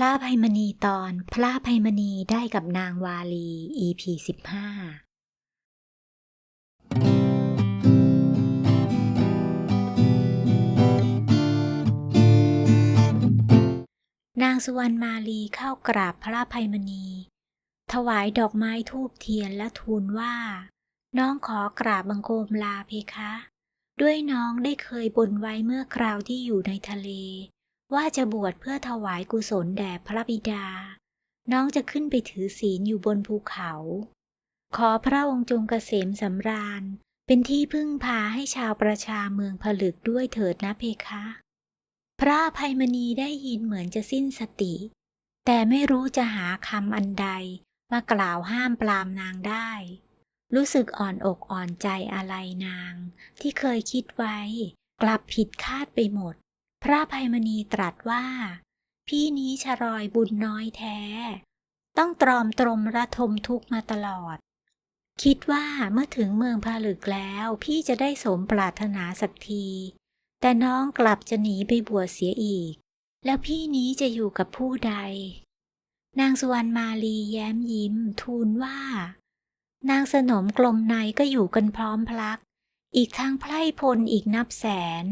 พระภัยมณีตอนพระภัยมณีได้กับนางวาลี EP สิบห้านางสุวรรณมาลีเข้ากราบพระภัยมณี ถวายดอกไม้ทูบเทียนและทูลว่า น้องขอกราบบังคมลาเพคะ ด้วยน้องได้เคยบ่นไว้เมื่อคราวที่อยู่ในทะเล ว่าจะบวชเพื่อถวายกุศลแด่พระบิดา น้องจะขึ้นไปถือศีลอยู่บนภูเขา ขอพระองค์จงเกษมสำราญ เป็นที่พึ่งพาให้ชาวประชาเมืองผลึกด้วยเถิดนะเพคะ พระภัยมณีได้ยินเหมือนจะสิ้นสติ แต่ไม่รู้จะหาคำอันใดมากล่าวห้ามปรามนางได้ รู้สึกอ่อนอกอ่อนใจอะไรนาง ที่เคยคิดไว้ กลับผิดคาดไปหมด พระภัยมณีตรัสว่า พี่นี้ชรอยบุญน้อยแท้ ต้องตรอมตรมระทมทุกมาตลอด คิดว่าเมื่อถึงเมืองผลึกแล้วพี่จะได้สมปรารถนาสักที แต่น้องกลับจะหนีไปบวชเสียอีก แล้วพี่นี้จะอยู่กับผู้ใด นางสุวรรณมาลีแย้มยิ้ม ทูลว่า นางสนมกลมในก็อยู่กันพร้อมพลัก อีกทั้งไพร่พลอีกนับแสน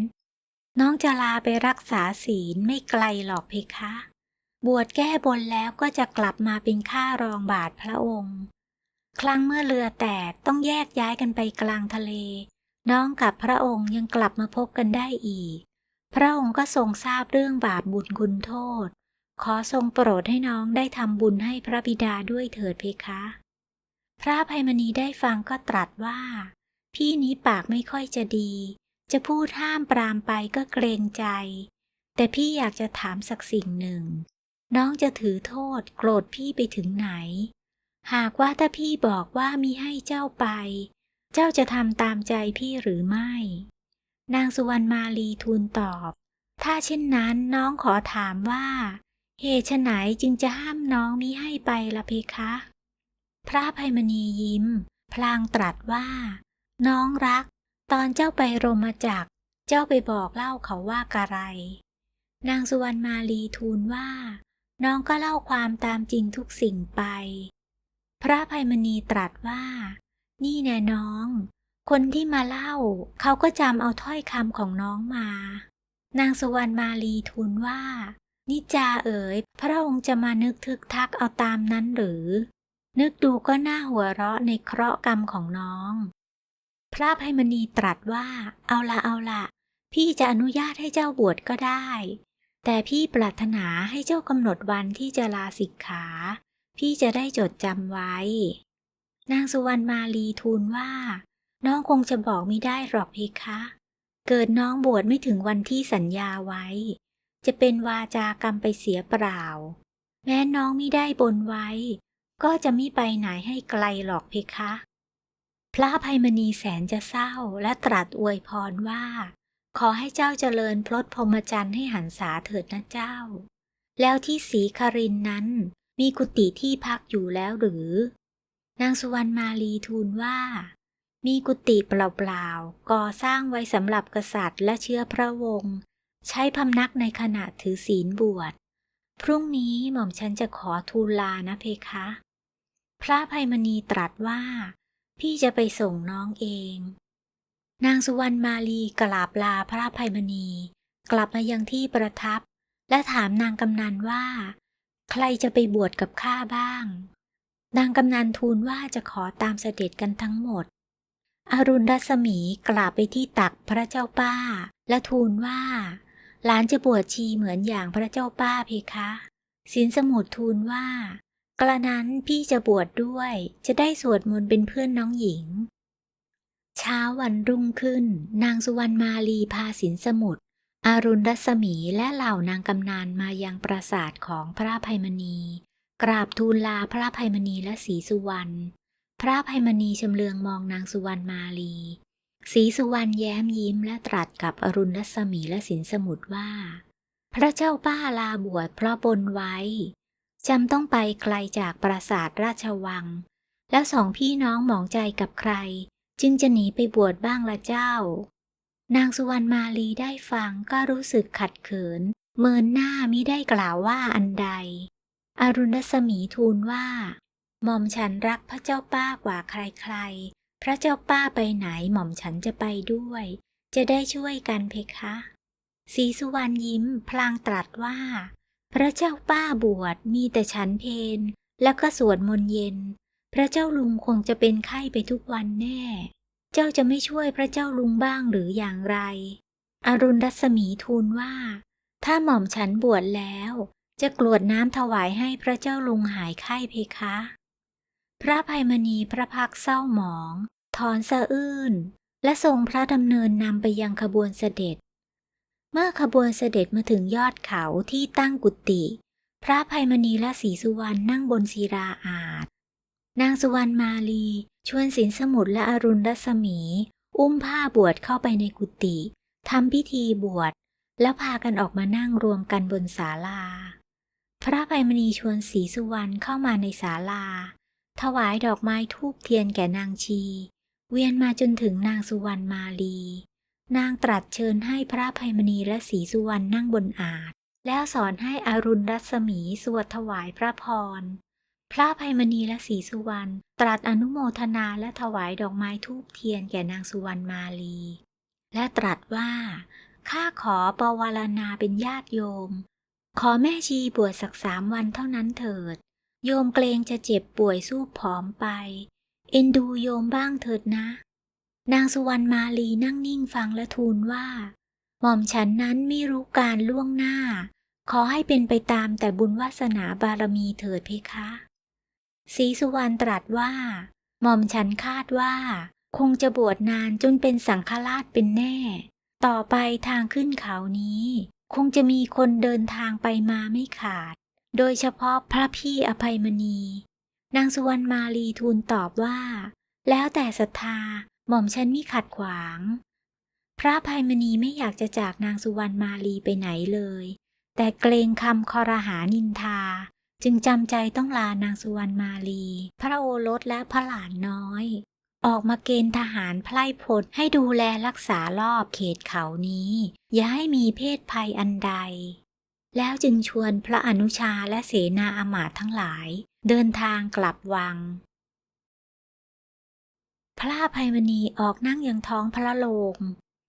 น้องจะลาไปรักษาศีลไม่ไกลหรอกเพคะ บวชแก้บนแล้วก็จะกลับมาเป็นข้ารองบาทพระองค์ ครั้งเมื่อเรือแตกต้องแยกย้ายกันไปกลางทะเล น้องกับพระองค์ยังกลับมาพบกันได้อีก พระองค์ก็ทรงทราบเรื่องบาปบุญคุณโทษ ขอทรงโปรดให้น้องได้ทำบุญให้พระบิดาด้วยเถิดเพคะ พระภัยมณีได้ฟังก็ตรัสว่า พี่นี้ปากไม่ค่อยจะดี จะพูดห้ามปรามไปก็เกรงใจ แต่พี่อยากจะถามสักสิ่งหนึ่ง น้องจะถือโทษโกรธพี่ไปถึงไหน หากว่าถ้าพี่บอกว่ามีให้เจ้าไป เจ้าจะทำตามใจพี่หรือไม่ นางสุวรรณมาลีทูลตอบ ถ้าเช่นนั้นน้องขอถามว่าเหตุไฉนจึงจะห้ามน้องมิให้ไปละเพคะ พระภัยมณียิ้ม พลางตรัสว่า น้องรัก ตอนเจ้าไปโรมาจัก เจ้าไปบอกเล่าเขาว่ากะไร นางสุวรรณมาลีทูลว่า น้องก็เล่าความตามจริงทุกสิ่งไป พระภัยมณีตรัสว่า นี่แน่น้อง คนที่มาเล่า เขาก็จำเอาถ้อยคำของน้องมา นางสุวรรณมาลีทูลว่า นิจาเอ๋ย พระองค์จะมานึกทึกทักเอาตามนั้นหรือ นึกดูก็น่าหัวเราะในเคราะห์กรรมของน้อง พระภัยมณีตรัสว่า เอาละเอาละพี่จะอนุญาตให้เจ้าบวชก็ได้ แต่พี่ปรารถนาให้เจ้ากำหนดวันที่จะลาสิกขา พี่จะได้จดจำไว้ นางสุวรรณมาลีทูลว่า น้องคงจะบอกไม่ได้หรอกเพคะ เกิดน้องบวชไม่ถึงวันที่สัญญาไว้ จะเป็นวาจากรรมไปเสียเปล่า แม้น้องไม่ได้บนไว้ ก็จะไม่ไปไหนให้ไกลหรอกเพคะ พระภัยมณีแสนจะเศร้าและตรัสอวยพรว่า ขอให้เจ้าเจริญพลดพรหมจรรย์ให้หันษาเถิดนะเจ้า แล้วที่ศรีคารินนั้นมีกุฏิที่พักอยู่แล้วหรือ นางสุวรรณมาลีทูลว่า มีกุฏิเปล่าๆก่อสร้างไว้สำหรับกษัตริย์และเชื้อพระวงศ์ใช้พำนักในขณะถือศีลบวช พรุ่งนี้หม่อมฉันจะขอทูลลานะเพคะ พระภัยมณีตรัสว่า พี่จะไปส่งน้องเอง นางสุวรรณมาลีกราบลาพระภัยมณี กลับมายังที่ประทับ และถามนางกำนันว่า ใครจะไปบวชกับข้าบ้าง นางกำนันทูลว่าจะขอตามเสด็จกันทั้งหมด อรุณรัศมีกราบไปที่ตักพระเจ้าป้า และทูลว่า หลานจะบวชชีเหมือนอย่างพระเจ้าป้าเพคะสินสมุทรทูลว่า กระนั้นพี่จะบวชดด้วย จะได้สวดมนต์เป็นเพื่อนน้องหญิง เช้าวันรุ่งขึ้น นางสุวรรณมาลีพาสินสมุทรอารุณรัศมีและเหล่านางกำนานมายังปราสาทของพระภัยมณี กราบทูลลาพระภัยมณีและศรีสุวรรณพระภัยมณีชำเลืองมองนางสุวรรณมาลีศรีสุวรรณแย้มยิ้มและตรัสกับอรุณรัศมีและสินสมุทรว่า พระเจ้าป้าลาบวชเพราะบนไว้ จำต้องไปไกลจากปราสาทราชวัง แล้วสองพี่น้องหมองใจกับใคร จึงจะหนีไปบวชบ้างละเจ้า นางสุวรรณมาลีได้ฟังก็รู้สึกขัดเขิน เมินหน้ามิได้กล่าวว่าอันใด อรุณรัศมีทูลว่าหม่อมฉันรักพระเจ้าป้ากว่าใครๆ พระเจ้าป้าไปไหนหม่อมฉันจะไปด้วย จะได้ช่วยกันเพคะศรีสุวรรณยิ้มพลางตรัสว่า พระเจ้าป้าบวชมีแต่ฉันเพนแล้วก็สวดมนต์เย็น พระเจ้าลุงคงจะเป็นไข้ไปทุกวันแน่ เจ้าจะไม่ช่วยพระเจ้าลุงบ้างหรืออย่างไร อรุณรัศมีทูลว่า ถ้าหม่อมฉันบวชแล้ว จะกรวดน้ำถวายให้พระเจ้าลุงหายไข้เพคะ พระภัยมณีพระพักเศร้าหมอง ถอนสะอื้น และทรงพระดำเนินนำไปยังขบวนเสด็จ เมื่อขบวนเสด็จมาถึงยอดเขาที่ตั้งกุฏิพระภัยมณีและศรีสุวรรณนั่งบนศิราอาสน์นางสุวรรณมาลี ชวนสินสมุทรและอรุณรัศมี อุ้มผ้าบวชเข้าไปในกุฏิทำพิธีบวช แล้วพากันออกมานั่งรวมกันบนศาลา พระภัยมณีชวนศรีสุวรรณเข้ามาในศาลา ถวายดอกไม้ทูบเทียนแก่นางชี เวียนมาจนถึงนางสุวรรณมาลี นางตรัสเชิญให้พระภัยมณีและศรีสุวรรณนั่งบนอาสน์แล้วสอนให้อรุณรัศมีสวดถวายพระพร พระภัยมณีและศรีสุวรรณตรัสอนุโมทนาและถวายดอกไม้ทูบเทียนแก่นางสุวรรณมาลี และตรัสว่า ข้าขอปวารณาเป็นญาติโยม ขอแม่ชีบวชสักสามวันเท่านั้นเถิด โยมเกรงจะเจ็บป่วยสู้ผอมไป เอ็นดูโยมบ้างเถิดนะ นางสุวรรณมาลีนั่งนิ่งฟังและทูลว่า หม่อมฉันนั้นไม่รู้การล่วงหน้า ขอให้เป็นไปตามแต่บุญวาสนาบารมีเถิดเพคะศรีสุวรรณตรัสว่า หม่อมฉันคาดว่า คงจะบวชนานจนเป็นสังฆราชเป็นแน่ ต่อไปทางขึ้นเขานี้ คงจะมีคนเดินทางไปมาไม่ขาด โดยเฉพาะพระพี่อภัยมณี นางสุวรรณมาลีทูลตอบว่า แล้วแต่ศรัทธา หม่อมฉันมิขัดขวาง พระภัยมณีไม่อยากจะจากนางสุวรรณมาลีไปไหนเลย แต่เกรงคำคอรหานินทา จึงจำใจต้องลานางสุวรรณมาลี พระโอรสและพระหลานน้อย ออกมาเกณฑ์ทหารไพร่พลให้ดูแลรักษารอบเขตเขานี้ อย่าให้มีเพศภัยอันใด แล้วจึงชวนพระอนุชาและเสนาอมาตย์ทั้งหลาย เดินทางกลับวัง ระอภัยมณีออกนั่งยังท้องพระโรง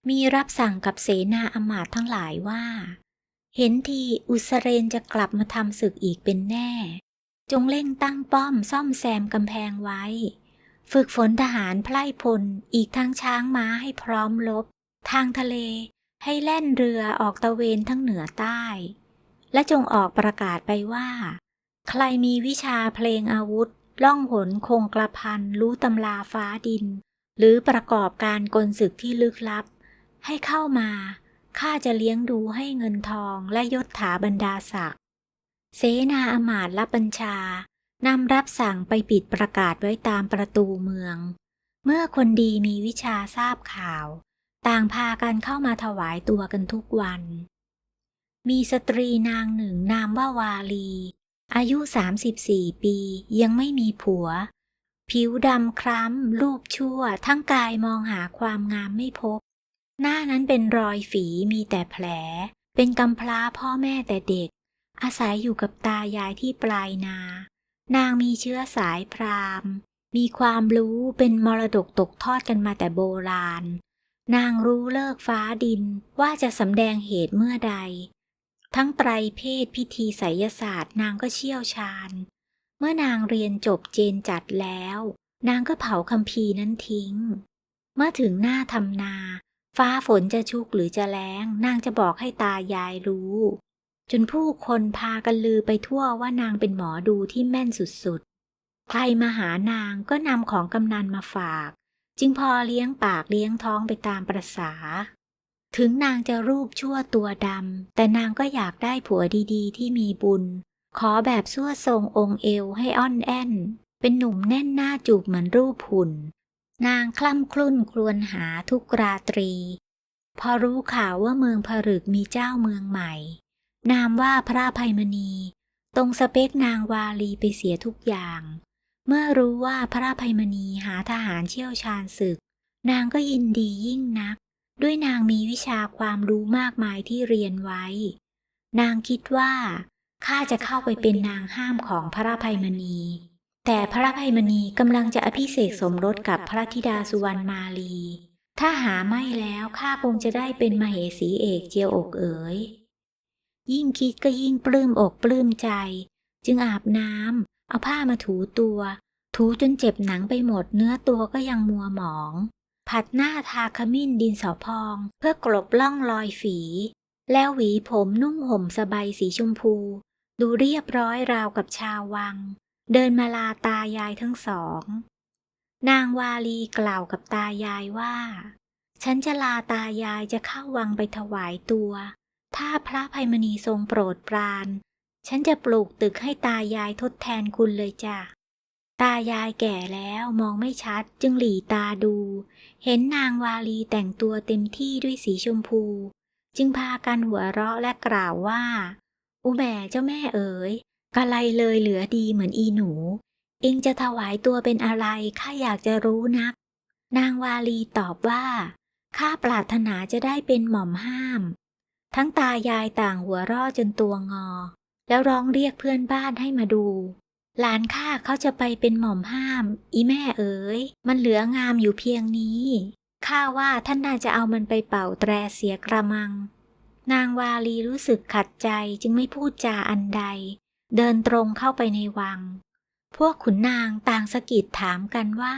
มีรับสั่งกับเสนาอมาตย์ทั้งหลายว่า เห็นทีอุสเรนจะกลับมาทำศึกอีกเป็นแน่ จงเร่งตั้งป้อมซ่อมแซมกำแพงไว้ ฝึกฝนทหารไพร่พลอีกทั้งช้างม้าให้พร้อมรบทางทะเลให้แล่นเรือออกตะเวนทั้งเหนือใต้ และจงออกประกาศไปว่า ใครมีวิชาเพลงอาวุธ ล่องหนคงกระพันรู้ตำราฟ้าดิน หรือประกอบการกลศึกที่ลึกลับ ให้เข้ามาข้าจะเลี้ยงดูให้เงินทองและยศถาบรรดาศักดิ์เสนาอมาตย์รับบัญชานำรับสั่งไปปิดประกาศไว้ตามประตูเมือง เมื่อคนดีมีวิชาทราบข่าว ต่างพากันเข้ามาถวายตัวกันทุกวัน มีสตรีนางหนึ่งนามว่าวาลี อายุ 34 ปี ยังไม่มีผัว ผิวดำคล้ำ รูปชั่ว ทั้งกายมองหาความงามไม่พบ หน้านั้นเป็นรอยฝีมีแต่แผล เป็นกำพร้าพ่อแม่แต่เด็ก อาศัยอยู่กับตายายที่ปลายนา นางมีเชื้อสายพราหมณ์ มีความรู้เป็นมรดกตกทอดกันมาแต่โบราณ นางรู้เลิกฟ้าดินว่าจะสำแดงเหตุเมื่อใด ทั้งไตรเพศพิธีไสยศาสตร์นางก็เชี่ยวชาญ เมื่อนางเรียนจบเจนจัดแล้ว นางก็เผาคัมภีร์นั้นทิ้ง เมื่อถึงหน้าทำนา ฟ้าฝนจะชุกหรือจะแล้ง นางจะบอกให้ตายายรู้ จนผู้คนพากันลือไปทั่วว่านางเป็นหมอดูที่แม่นสุดๆ ใครมาหานางก็นำของกำนันมาฝาก จึงพอเลี้ยงปากเลี้ยงท้องไปตามประษา ถึงนางจะรูปชั่วตัวดำ แต่นางก็อยากได้ผัวดีๆ ที่มีบุญ ขอแบบสั่วทรงองค์เอวให้อ่อนแอนเป็นหนุ่มแน่นหน้าจูบเหมือนรูปหุ่น นางคล่ำคลุ่นครวญหาทุกราตรี พอรู้ข่าวว่าเมืองผรึกมีเจ้าเมืองใหม่ นามว่าพระภัยมณี ตรงสเปกนางวาลีไปเสียทุกอย่าง เมื่อรู้ว่าพระภัยมณีหาทหารเชี่ยวชาญศึก นางก็ยินดียิ่งนัก ด้วยนางมีวิชาความรู้มากมายที่เรียนไว้ นางคิดว่าข้าจะเข้าไปเป็นนางห้ามของพระภัยมณี แต่พระภัยมณีกำลังจะอภิเษกสมรสกับพระธิดาสุวรรณมาลี ถ้าหาไม่แล้วข้าคงจะได้เป็นมเหสีเอกเจียวอกเอ๋ย ยิ่งคิดก็ยิ่งปลื้มอกปลื้มใจ จึงอาบน้ำเอาผ้ามาถูตัว ถูจนเจ็บหนังไปหมดเนื้อตัวก็ยังมัวหมอง ผัดหน้าทาขมิ้นดินสอพอง เพื่อกลบล่องรอยฝี แล้วหวีผมนุ่งห่มสบายสีชมพู ดูเรียบร้อยราวกับชาววัง เดินมาลาตายายทั้งสอง นางวาลีกล่าวกับตายายว่า ฉันจะลาตายายจะเข้าวังไปถวายตัว ถ้าพระภัยมณีทรงโปรดปราน ฉันจะปลูกตึกให้ตายายทดแทนคุณเลยจ้ะ ตายายแก่แล้วมองไม่ชัดจึงหลีตาดู เห็นนางวาลีแต่งตัวเต็มที่ด้วยสีชมพู จึงพากันหัวเราะและกล่าวว่า อุแม่เจ้าแม่เอ๋ยกะไรเลยเหลือดีเหมือนอีหนู เองจะถวายตัวเป็นอะไรข้าอยากจะรู้นัก นางวาลีตอบว่าข้าปรารถนาจะได้เป็นหม่อมห้าม ทั้งตายายต่างหัวเราะจนตัวงอ แล้วร้องเรียกเพื่อนบ้านให้มาดู หลานข้าเขาจะไปเป็นหม่อมห้าม อีแม่เอ๋ย มันเหลืองามอยู่เพียงนี้ข้าว่าท่านน่าจะเอามันไปเป่าแตรเสียกระมัง นางวาลีรู้สึกขัดใจจึงไม่พูดจาอันใด เดินตรงเข้าไปในวัง พวกขุนนางต่างสะกิดถามกันว่า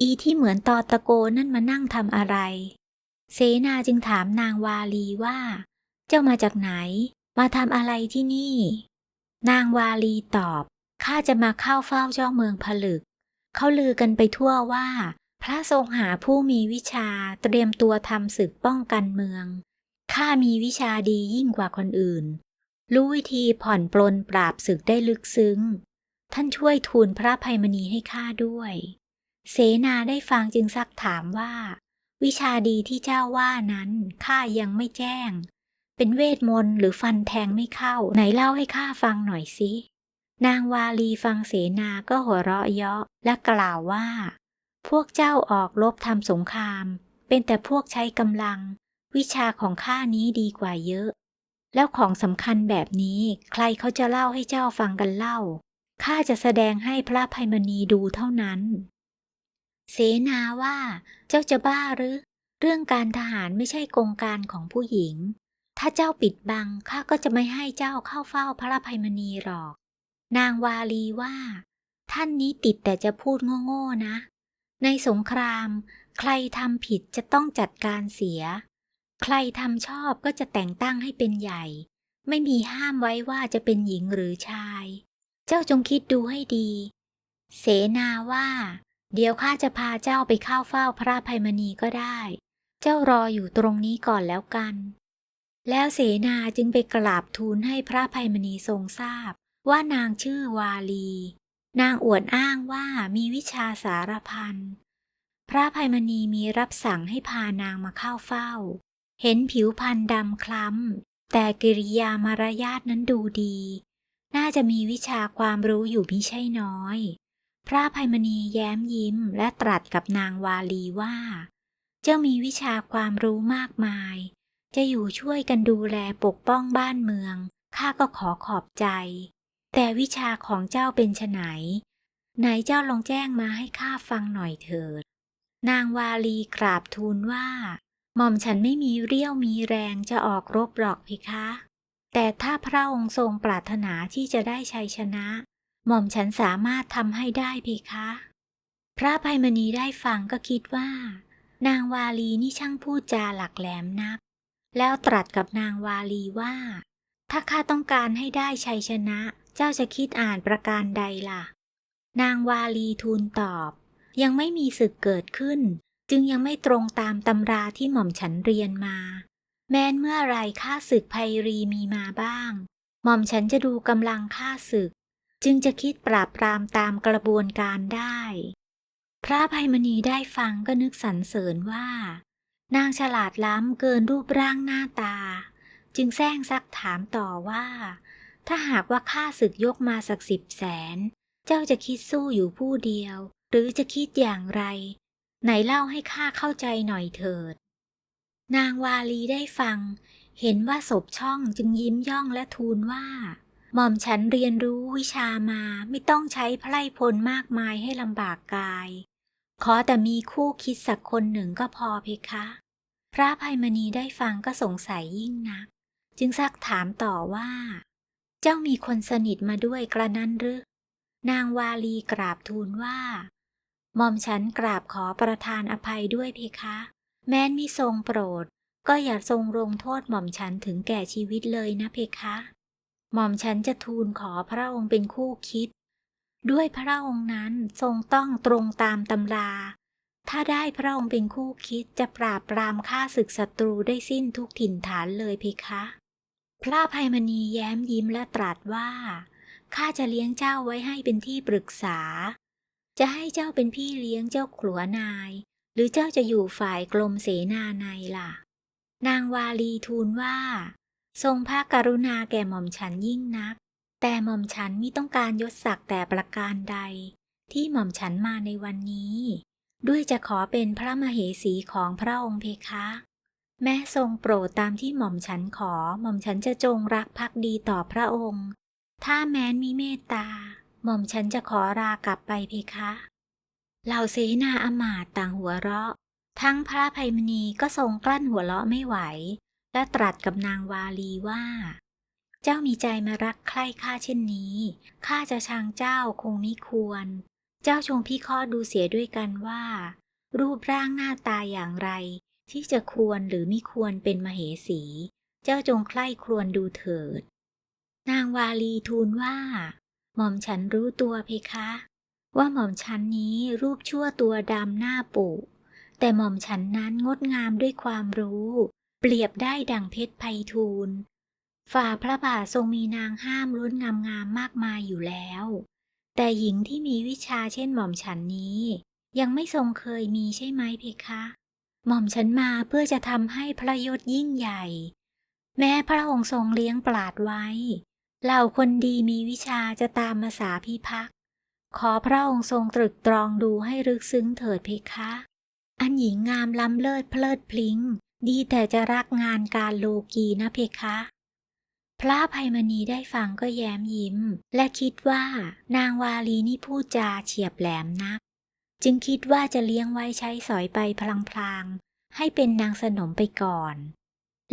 อีที่เหมือนตอตะโกนั่นมานั่งทำอะไร เสนาจึงถามนางวาลีว่า เจ้ามาจากไหน มาทำอะไรที่นี่ นางวาลีตอบ ข้าจะมาเข้าเฝ้าเจ้าเมืองผลึก เขาลือกันไปทั่วว่า พระทรงหาผู้มีวิชาเตรียมตัวทำศึกป้องกันเมือง ข้ามีวิชาดียิ่งกว่าคนอื่น รู้วิธีผ่อนปลนปราบศึกได้ลึกซึ้ง ท่านช่วยทูลพระภัยมณีให้ข้าด้วย เสนาได้ฟังจึงซักถามว่า วิชาดีที่เจ้าว่านั้นข้ายังไม่แจ้ง เป็นเวทมนต์หรือฟันแทงไม่เข้า ไหนเล่าให้ข้าฟังหน่อยสิ นางวาลีฟังเสนาก็หัวเราะเยาะและกล่าวว่า พวกเจ้าออกรบทำสงคราม เป็นแต่พวกใช้กำลัง วิชาของข้านี้ดีกว่าเยอะ แล้วของสำคัญแบบนี้ใครเขาจะเล่าให้เจ้าฟังกันเล่าข้าจะแสดงให้พระภัยมณีดูเท่านั้น เสนาว่า เจ้าจะบ้าหรือ เรื่องการทหารไม่ใช่กงการของผู้หญิง ถ้าเจ้าปิดบังข้าก็จะไม่ให้เจ้าเข้าเฝ้าพระภัยมณีหรอก นางวาลีว่า ท่านนี้ติดแต่จะพูดโง่ๆนะ ในสงคราม ใครทำผิดจะต้องจัดการเสีย ใครทำชอบก็จะแต่งตั้งให้เป็นใหญ่ ไม่มีห้ามไว้ว่าจะเป็นหญิงหรือชาย เจ้าจงคิดดูให้ดี เสนาว่า เดี๋ยวข้าจะพาเจ้าไปเข้าเฝ้าพระภัยมณีก็ได้ เจ้ารออยู่ตรงนี้ก่อนแล้วกันแล้วเสนาจึงไปกราบทูลให้พระภัยมณีทรงทราบ ว่านางชื่อวาลี นางอวดอ้างว่ามีวิชาสารพัน พระภัยมณีมีรับสั่งให้พานางมาเข้าเฝ้า เห็นผิวพรรณดำคล้ำ แต่กิริยามารยาทนั้นดูดี น่าจะมีวิชาความรู้อยู่มิใช่น้อย พระภัยมณีแย้มยิ้มและตรัสกับนางวาลีว่า เจ้ามีวิชาความรู้มากมาย จะอยู่ช่วยกันดูแลปกป้องบ้านเมืองข้าก็ขอขอบใจ แต่วิชาของเจ้าเป็นไฉนไหนเจ้าลองแจ้งมาให้ข้าฟังหน่อยเถิด นางวาลีกราบทูลว่า หม่อมฉันไม่มีเรี่ยวมีแรงจะออกรบหรอกเพคะ แต่ถ้าพระองค์ทรงปรารถนาที่จะได้ชัยชนะ หม่อมฉันสามารถทำให้ได้เพคะ พระภัยมณีได้ฟังก็คิดว่า นางวาลีนี่ช่างพูดจาหลักแหลมนัก แล้วตรัสกับนางวาลีว่า ถ้าข้าต้องการให้ได้ชัยชนะ เจ้าจะคิดอ่านประการใดล่ะ นางวาลีทูลตอบ ยังไม่มีศึกเกิดขึ้น จึงยังไม่ตรงตามตำราที่หม่อมฉันเรียนมา แม้นเมื่อไรข้าศึกภัยรีมีมาบ้าง หม่อมฉันจะดูกำลังข้าศึก จึงจะคิดปราบปรามตามกระบวนการได้ พระภัยมณีได้ฟังก็นึกสรรเสริญว่า นางฉลาดล้ำเกินรูปร่างหน้าตา จึงแซงซักถามต่อว่า ถ้าหากว่าข้าศึกยกมาสักสิบแสน เจ้าจะคิดสู้อยู่ผู้เดียว หรือจะคิดอย่างไร ไหนเล่าให้ข้าเข้าใจหน่อยเถิด นางวาลีได้ฟัง เห็นว่าศพช่องจึงยิ้มย่องและทูลว่าหม่อมฉันเรียนรู้วิชามาไม่ต้องใช้ไพร่พลมากมายให้ลำบากกาย ขอแต่มีคู่คิดสักคนหนึ่งก็พอเพคะ พระภัยมณีได้ฟังก็สงสัยยิ่งนัก จึงซักถามต่อว่า เจ้ามีคนสนิทมาด้วยกระนั้นหรือ นางวาลีกราบทูลว่าหม่อมฉันกราบขอประทานอภัยด้วยเพคะ แม้นมิทรงโปรด ก็อย่าทรงลงโทษหม่อมฉันถึงแก่ชีวิตเลยนะเพคะ หม่อมฉันจะทูลขอพระองค์เป็นคู่คิด ด้วยพระองค์นั้นทรงต้องตรงตามตำรา ถ้าได้พระองค์เป็นคู่คิดจะปราบปรามฆ่าศึกศัตรูได้สิ้นทุกถิ่นฐานเลยเพคะ พระภัยมณีแย้มยิ้มและตรัสว่า ข้าจะเลี้ยงเจ้าไว้ให้เป็นที่ปรึกษา จะให้เจ้าเป็นพี่เลี้ยงเจ้าขลัวนาย หรือเจ้าจะอยู่ฝ่ายกรมเสนาในล่ะ นางวาลีทูลว่า ทรงพระกรุณาแก่หม่อมฉันยิ่งนัก แต่หม่อมฉันมิต้องการยศศักดิ์แต่ประการใด ที่หม่อมฉันมาในวันนี้ ด้วยจะขอเป็นพระมเหสีของพระองค์เพคะ แม้ทรงโปรดตามที่หม่อมฉันขอ หม่อมฉันจะจงรักภักดีต่อพระองค์ ถ้าแม้นมีเมตตา หม่อมฉันจะขอลากลับไปเพคะ เหล่าเสนาอมาตต่างหัวเราะ ทั้งพระภัยมณีก็ทรงกลั้นหัวเราะไม่ไหว และตรัสกับนางวาลีว่า เจ้ามีใจมารักใคร่ข้าเช่นนี้ ข้าจะชังเจ้าคงมิควร เจ้าชงพิเคราะห์ดูเสียด้วยกันว่า รูปร่างหน้าตาอย่างไร ที่จะควรหรือมิควรเป็นมเหสี เจ้าจงใคร่ครวญดูเถิด นางวาลีทูลว่า หม่อมฉันรู้ตัวเพคะ ว่าหม่อมฉันนี้รูปชั่วตัวดำหน้าปุแต่หม่อมฉันนั้นงดงามด้วยความรู้ เปรียบได้ดังเพชรไพทูลฝ่าพระบาททรงมีนางห้ามล้นงามงามมากมายอยู่แล้ว แต่หญิงที่มีวิชาเช่นหม่อมฉันนี้ ยังไม่ทรงเคยมีใช่ไหมเพคะ หม่อมฉันมาเพื่อจะทำให้พระยศยิ่งใหญ่ แม้พระองค์ทรงเลี้ยงปราดไว้ เหล่าคนดีมีวิชาจะตามมาสาพิพัก ขอพระองค์ทรงตรึกตรองดูให้ลึกซึ้งเถิดเพคะ อันหญิงงามล้ำเลิศเพลิดพลิง้ง ดีแต่จะรักงานการโลกีนะเพคะ พระภัยมณีได้ฟังก็แย้มยิ้ม และคิดว่านางวาลีนี่พูดจาเฉียบแหลมนัก จึงคิดว่าจะเลี้ยงไว้ใช้สอยไปพลางๆ ให้เป็นนางสนมไปก่อน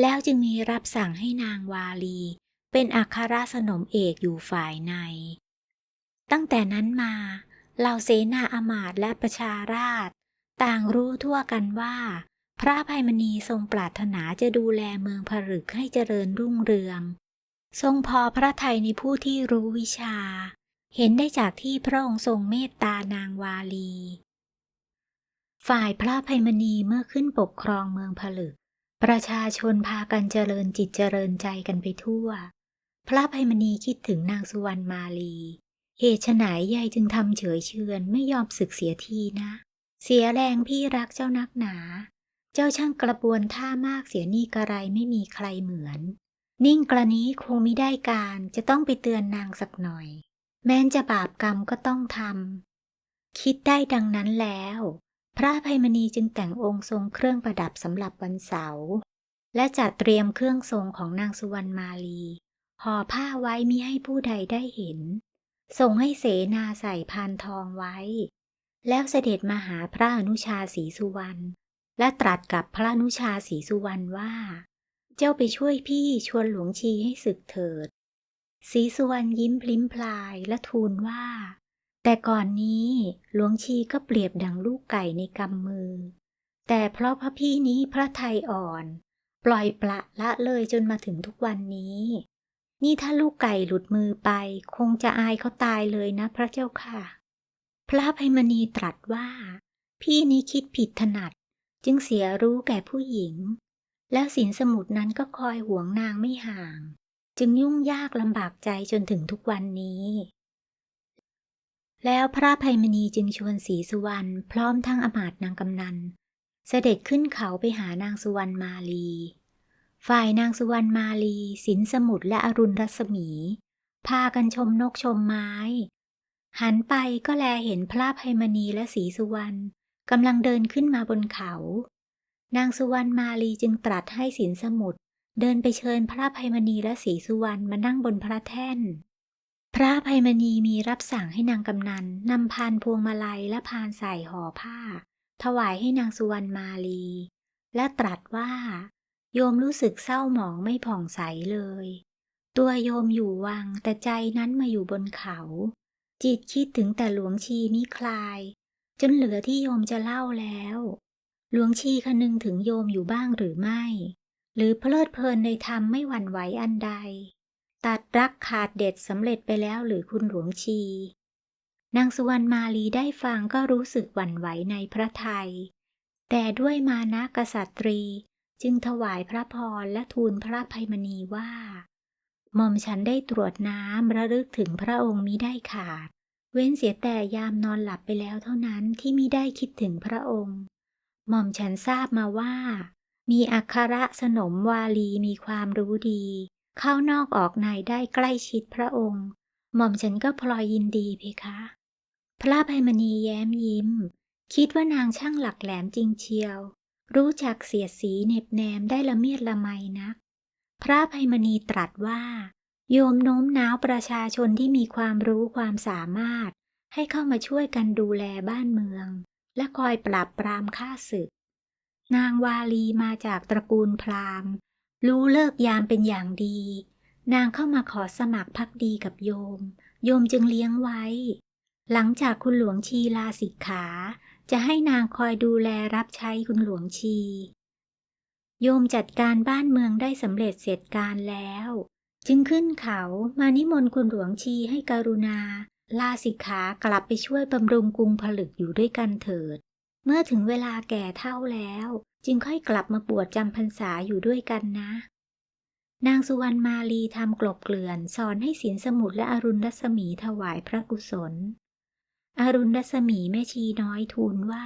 แล้วจึงมีรับสั่งให้นางวาลี เป็นอัครสนมเอกอยู่ฝ่ายใน ตั้งแต่นั้นมาเหล่าเสนาอมาตและประชาราษฎร์ต่างรู้ทั่วกันว่า พระภัยมณีทรงปรารถนาจะดูแลเมืองผรึกให้เจริญรุ่งเรือง ทรงพอพระทัยในผู้ที่รู้วิชา เห็นได้จากที่พระองค์ทรงเมตตานางวาลี ฝ่ายพระภัยมณีเมื่อขึ้นปกครองเมืองผลึก ประชาชนพากันเจริญจิตเจริญใจกันไปทั่ว พระภัยมณีคิดถึงนางสุวรรณมาลี เหตุไฉนยายจึงทำเฉยเชือนไม่ยอมศึกเสียทีนะ เสียแรงพี่รักเจ้านักหนา เจ้าช่างกระบวนท่ามากเสียนี่กระไรไม่มีใครเหมือน นิ่งกระนี้คงมิได้การจะต้องไปเตือนนางสักหน่อย แม้นจะบาปกรรมก็ต้องทำ คิดได้ดังนั้นแล้ว พระภัยมณีจึงแต่งองค์ทรงเครื่องประดับสำหรับวันเสาร์ และจัดเตรียมเครื่องทรงของนางสุวรรณมาลี ห่อผ้าไว้มิให้ผู้ใดได้เห็น ส่งให้เสนาใส่พานทองไว้ แล้วเสด็จมาหาพระอนุชาศรีสุวรรณ และตรัสกับพระอนุชาศรีสุวรรณว่า เจ้าไปช่วยพี่ชวนหลวงชีให้ศึกเถิด ศรีสุวรรณยิ้มพลิ้มพลายและทูลว่า แต่ก่อนนี้หลวงชีก็เปรียบดังลูกไก่ในกำมือ แต่เพราะพระพี่นี้พระไทยอ่อน ปล่อยปละละเลยจนมาถึงทุกวันนี้ นี่ถ้าลูกไก่หลุดมือไป คงจะอายเขาตายเลยนะพระเจ้าค่ะ พระภัยมณีตรัสว่า พี่นี้คิดผิดถนัด จึงเสียรู้แก่ผู้หญิง แล้วสินสมุดนั้นก็คอยห่วงนางไม่ห่าง จึงยุ่งยากลำบากใจจนถึงทุกวันนี้ แล้วพระภัยมณีจึงชวนศรีสุวรรณพร้อมทั้งอมาตย์นางกำนัน เสด็จขึ้นเขาไปหานางสุวรรณมาลี ฝ่ายนางสุวรรณมาลีสินสมุทรและอรุณรัศมี พากันชมนกชมไม้ หันไปก็แลเห็นพระภัยมณีและศรีสุวรรณกำลังเดินขึ้นมาบนเขา นางสุวรรณมาลีจึงตรัสให้สินสมุทร เดินไปเชิญพระภัยมณีและศรีสุวรรณมานั่งบนพระแท่น พระภัยมณีมีรับสั่งให้นางกำนันนำพานพวงมาลัยและพานใส่ห่อผ้า ถวายให้นางสุวรรณมาลี และตรัสว่า โยมรู้สึกเศร้าหมองไม่ผ่องใสเลย ตัวโยมอยู่วังแต่ใจนั้นมาอยู่บนเขา จิตคิดถึงแต่หลวงชีมิคลาย จนเหลือที่โยมจะเล่าแล้ว หลวงชีคนึงถึงโยมอยู่บ้างหรือไม่ หรือเพลิดเพลินในธรรมไม่หวั่นไหวอันใด ตัดรักขาดเด็ดสำเร็จไปแล้วหรือคุณหลวงชี นางสุวรรณมาลีได้ฟังก็รู้สึกหวั่นไหวในพระไทย แต่ด้วยมานะกษัตรีจึงถวายพระพรและทูลพระภัยมณีว่าหม่อมฉันได้ตรวจน้ำระลึกถึงพระองค์มิได้ขาด เว้นเสียแต่ยามนอนหลับไปแล้วเท่านั้นที่มิได้คิดถึงพระองค์ หม่อมฉันทราบมาว่า มีอัคระสนมวาลีมีความรู้ดี เข้านอกออกในได้ใกล้ชิดพระองค์ หม่อมฉันก็พลอยยินดีเพคะ พระภัยมณีแย้มยิ้ม คิดว่านางช่างหลักแหลมจริงเชียว รู้จักเสียดสีเหน็บแนมได้ละเมียดละไมนัก พระภัยมณีตรัสว่า โยมโน้มน้าวประชาชนที่มีความรู้ความสามารถ ให้เข้ามาช่วยกันดูแลบ้านเมือง และคอยปราบปรามข้าศึก นางวาลีมาจากตระกูลพราหมณ์ รู้เลิกยามเป็นอย่างดี นางเข้ามาขอสมัครพักดีกับโยม โยมจึงเลี้ยงไว้ หลังจากคุณหลวงชีลาสิกขา จะให้นางคอยดูแลรับใช้คุณหลวงชี โยมจัดการบ้านเมืองได้สำเร็จเสร็จการแล้ว จึงขึ้นเขามานิมนต์คุณหลวงชีให้กรุณา ลาสิกขากลับไปช่วยบำรุงกรุงผลึกอยู่ด้วยกันเถิด เมื่อถึงเวลาแก่เท่าแล้ว จึงค่อยกลับมาบวชจำพรรษาอยู่ด้วยกันนะ นางสุวรรณมาลีทำกลบเกลื่อน สอนให้สินสมุทรและอรุณรัศมีถวายพระกุศล อรุณรัศมีแม่ชีน้อยทูลว่า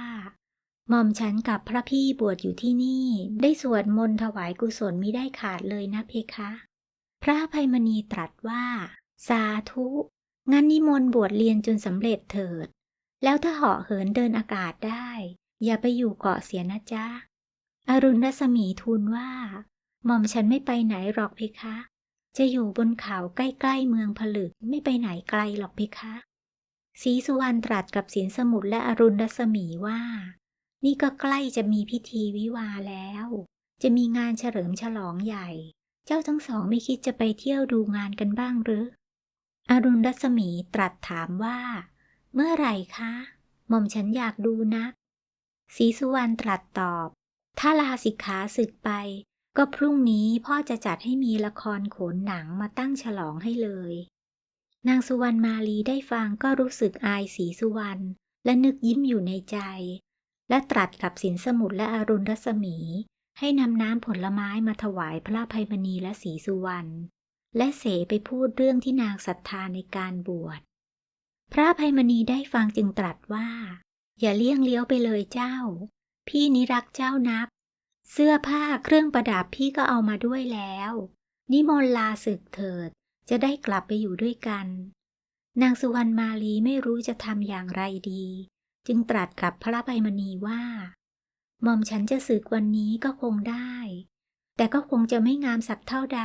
หม่อมฉันกับพระพี่บวชอยู่ที่นี่ ได้สวดมนต์ถวายกุศลมิได้ขาดเลยนะเพคะ พระภัยมณีตรัสว่า สาธุ งั้นนิมนต์บวชเรียนจนสำเร็จเถิด แล้วถ้าเหาะเหินเดินอากาศได้ อย่าไปอยู่เกาะเสียนะจ๊ะ อรุณรัศมีทูลว่า หม่อมฉันไม่ไปไหนหรอกเพคะ จะอยู่บนเขาใกล้ๆเมืองผลึกไม่ไปไหนไกลหรอกเพคะศรีสุวรรณตรัสกับสินสมุทรและอรุณรัศมีว่า นี่ก็ใกล้จะมีพิธีวิวาแล้ว จะมีงานเฉลิมฉลองใหญ่ เจ้าทั้งสองไม่คิดจะไปเที่ยวดูงานกันบ้างหรือ อรุณรัศมีตรัสถามว่า เมื่อไหร่คะหม่อมฉันอยากดูนักศรีสุวรรณตรัสตอบ ถ้าลาสิกขาศึกไป ก็พรุ่งนี้พ่อจะจัดให้มีละครโขนหนังมาตั้งฉลองให้เลย นางสุวรรณมาลีได้ฟังก็รู้สึกอายศรีสุวรรณและนึกยิ้มอยู่ในใจ และตรัสกับสินสมุทรและอรุณรัศมี ให้นำน้ำผลไม้มาถวายพระภัยมณีและศรีสุวรรณและเสไปพูดเรื่องที่นางศรัทธาในการบวช พระภัยมณีได้ฟังจึงตรัสว่า อย่าเลี่ยงเลี้ยวไปเลยเจ้า พี่นี้รักเจ้านัก เสื้อผ้าเครื่องประดับพี่ก็เอามาด้วยแล้ว นิมนต์ลาศึกเถิด จะได้กลับไปอยู่ด้วยกัน นางสุวรรณมาลีไม่รู้จะทำอย่างไรดี จึงตรัสกับพระภัยมณีว่าหม่อมฉันจะศึกวันนี้ก็คงได้ แต่ก็คงจะไม่งามสักเท่าใด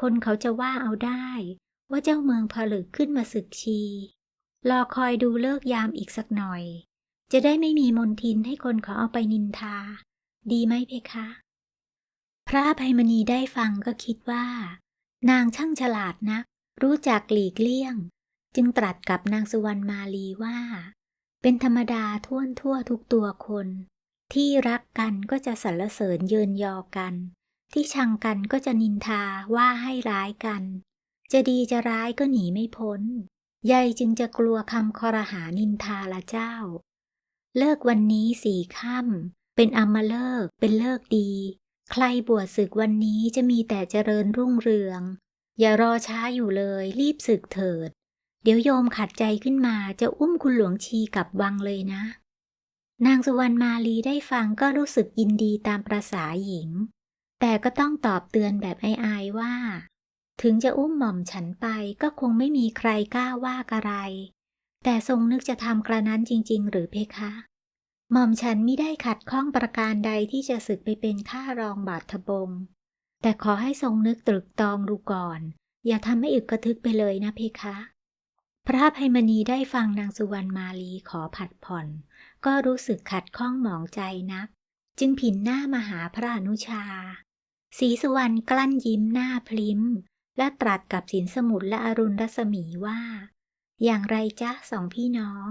คนเขาจะว่าเอาได้ ว่าเจ้าเมืองผลึกขึ้นมาศึกชี รอคอยดูเลิกยามอีกสักหน่อย จะได้ไม่มีมนทินให้คนเขาเอาไปนินทา ดีไหมเพคะ พระภัยมณีได้ฟังก็คิดว่า นางช่างฉลาดนัก รู้จักหลีกเลี่ยง จึงตรัสกับนางสุวรรณมาลีว่า เป็นธรรมดาท่วนทั่วทุกตัวคน ที่รักกันก็จะสรรเสริญเยินยอกัน ที่ชังกันก็จะนินทาว่าให้ร้ายกัน จะดีจะร้ายก็หนีไม่พ้น ยายจึงจะกลัวคำคอรหานินทาละเจ้า เลิกวันนี้สี่ค่ำเป็นอมเลิกเป็นเลิกดี ใครบวชศึกวันนี้จะมีแต่เจริญรุ่งเรือง อย่ารอช้าอยู่เลย รีบศึกเถิด เดี๋ยวโยมขัดใจขึ้นมาจะอุ้มคุณหลวงชีกลับวังเลยนะ นางสุวรรณมาลีได้ฟังก็รู้สึกยินดีตามประษาหญิง แต่ก็ต้องตอบเตือนแบบอายๆว่า ถึงจะอุ้มหม่อมฉันไปก็คงไม่มีใครกล้าว่าอะไร แต่ทรงนึกจะทำกระนั้นจริง ๆ หรือเพคะ หม่อมฉันไม่ได้ขัดข้องประการใดที่จะศึกไปเป็นข้ารองบาทบง แต่ขอให้ทรงนึกตรึกตรองดูก่อน อย่าทำให้อึกกระทึกไปเลยนะเพคะ พระภัยมณีได้ฟังนางสุวรรณมาลีขอผัดผ่อน ก็รู้สึกขัดข้องหมองใจนัก จึงผินหน้ามาหาพระอนุชาศรีสุวรรณกลั้นยิ้มหน้าพลิ้ม และตรัสกับสินสมุทรและอรุณรัศมีว่า อย่างไรจ๊ะสองพี่น้อง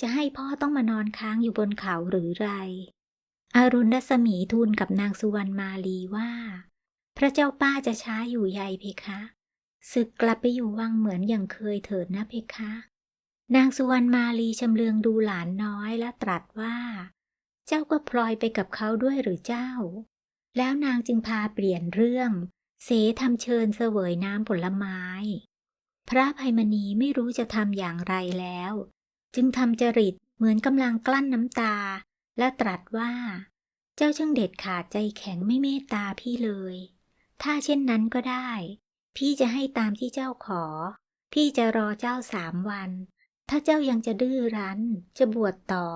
จะให้พ่อต้องมานอนค้างอยู่บนเขาหรือไร อรุณรัศมีทูลกับนางสุวรรณมาลีว่า พระเจ้าป้าจะช้าอยู่ใยเพคะศึกกลับไปอยู่วังเหมือนอย่างเคยเถิดนะเพคะ นางสุวรรณมาลีชำเลืองดูหลานน้อยและตรัสว่า เจ้าก็พลอยไปกับเขาด้วยหรือเจ้า แล้วนางจึงพาเปลี่ยนเรื่อง เสทำเชิญเสวยน้ำผลไม้ พระภัยมณีไม่รู้จะทำอย่างไรแล้ว จึงทำจริตเหมือนกำลังกลั้นน้ำตา และตรัสว่า เจ้าช่างเด็ดขาดใจแข็งไม่เมตตาพี่เลย ถ้าเช่นนั้นก็ได้ พี่จะให้ตามที่เจ้าขอ พี่จะรอเจ้าสามวัน ถ้าเจ้ายังจะดื้อรั้น จะบวชต่อ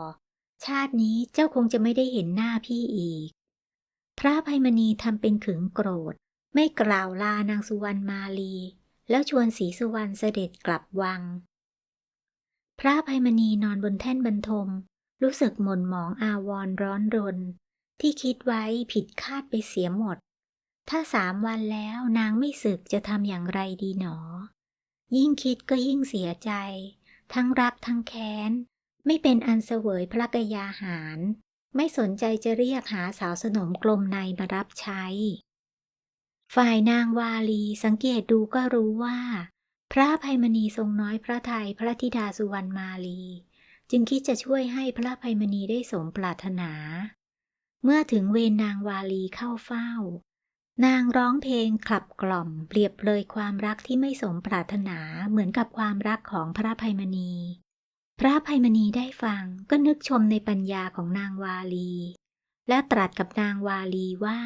ชาตินี้เจ้าคงจะไม่ได้เห็นหน้าพี่อีก พระภัยมณีทำเป็นขึงโกรธ ไม่กล่าวลานางสุวรรณมาลี แล้วชวนศรีสุวรรณเสด็จกลับวัง พระภัยมณีนอนบนแท่นบรรทม รู้สึกหม่นหมองอาวรณ์ร้อนรน ที่คิดไว้ผิดคาดไปเสียหมด ถ้าสามวันแล้วนางไม่สึกจะทำอย่างไรดีหนอ ยิ่งคิดก็ยิ่งเสียใจ ทั้งรักทั้งแค้น ไม่เป็นอันเสวยพระกยาหาร ไม่สนใจจะเรียกหาสาวสนมกลมในมารับใช้ ฝ่ายนางวาลีสังเกตดูก็รู้ว่า พระภัยมณีทรงน้อยพระทัยพระธิดาสุวรรณมาลี จึงคิดจะช่วยให้พระภัยมณีได้สมปรารถนา เมื่อถึงเวรนางวาลีเข้าเฝ้า นางร้องเพลงขับกล่อม เปรียบเลยความรักที่ไม่สมปรารถนาเหมือนกับความรักของพระภัยมณี พระภัยมณีได้ฟังก็นึกชมในปัญญาของนางวาลี และตรัสกับนางวาลีว่า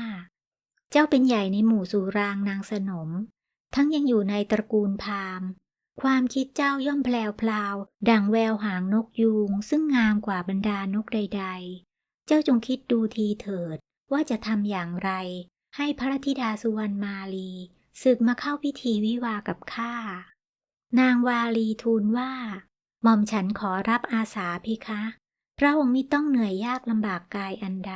เจ้าเป็นใหญ่ในหมู่สุรางนางสนม ทั้งยังอยู่ในตระกูลพราหมณ์ความคิดเจ้าย่อมแพลวพลาวดังแววหางนกยูง ซึ่งงามกว่าบรรดานกใด ๆ เจ้าจงคิดดูทีเถิดว่าจะทำอย่างไร ให้พระธิดาสุวรรณมาลีศึกมาเข้าพิธีวิวากับข้า นางวาลีทูลว่า หม่อมฉันขอรับอาสาเพคะ พระองค์มิต้องเหนื่อยยากลำบากกายอันใด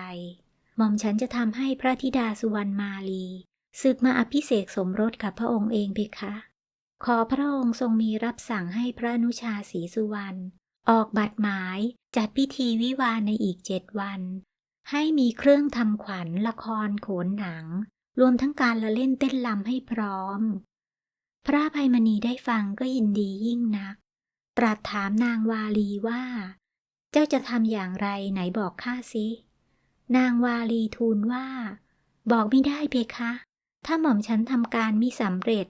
หม่อมฉันจะทำให้พระธิดาสุวรรณมาลีศึกมาอภิเษกสมรสกับพระองค์เองเพคะ ขอพระองค์ทรงมีรับสั่งให้พระนุชาศรีสุวรรณออกบัตรหมายจัดพิธีวิวาในอีกเจ็ดวัน ให้มีเครื่องทำขวัญละครโขนหนัง รวมทั้งการละเล่นเต้นลำให้พร้อม พระภัยมณีได้ฟังก็ยินดียิ่งนัก ตรัสถามนางวาลีว่า เจ้าจะทำอย่างไรไหนบอกข้าสิ นางวาลีทูลว่า บอกไม่ได้เพคะ ถ้าหม่อมฉันทำการมิสำเร็จ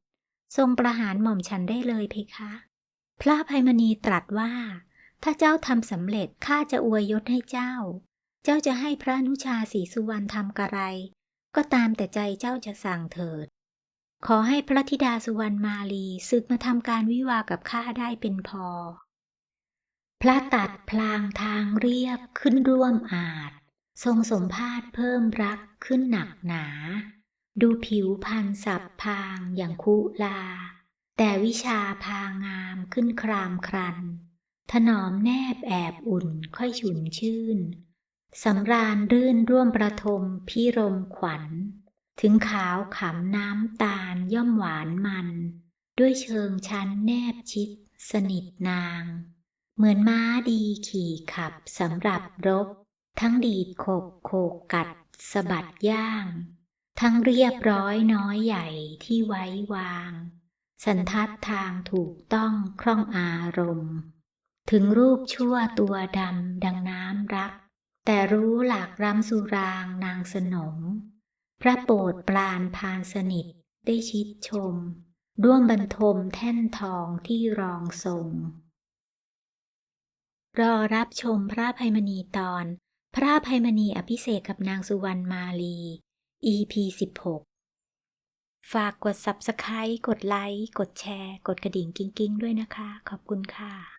ทรงประหารหม่อมฉันได้เลยเพคะ พระภัยมณีตรัสว่า ถ้าเจ้าทำสำเร็จข้าจะอวยยศให้เจ้า เจ้าจะให้พระนุชาศรีสุวรรณทำกระไร ก็ตามแต่ใจเจ้าจะสั่งเถิด ขอให้พระธิดาสุวรรณมาลีศึกมาทำการวิวากับข้าได้เป็นพอ พระตัดพลางทางเรียบขึ้นร่วมอาจ ทรงสมภาษเพิ่มรักขึ้นหนักหนา ดูผิวพันสับพางอย่างคุลา แต่วิชาพางามขึ้นครามครัน ถนอมแนบแอบอุ่นค่อยฉุนชื่นสำราญรื่นร่วมประทมพิรมขวัญ ถึงขาวขำน้ำตาลย่อมหวานมัน ด้วยเชิงชั้นแนบชิดสนิทนาง เหมือนม้าดีขี่ขับสำหรับรบ ทั้งดีดโขกโขกกัดสะบัดย่าง ทั้งเรียบร้อยน้อยใหญ่ที่ไว้วาง สันทัดทางถูกต้องคล่องอารมณ์ ถึงรูปชั่วตัวดำดังน้ำรัก แต่รู้หลากรำสุรางนางสนม พระโปรดปรานพานสนิทได้ชิดชมร่วมบรรทมแท่นทองที่รองทรงรอรับชมพระภัยมณีตอน พระภัยมณีอภิเษกกับนางสุวรรณมาลี EP 16 ฝากกด Subscribe กดไลค์ กดแชร์ กดกระดิ่งกิ้งๆ ด้วยนะคะ ขอบคุณค่ะ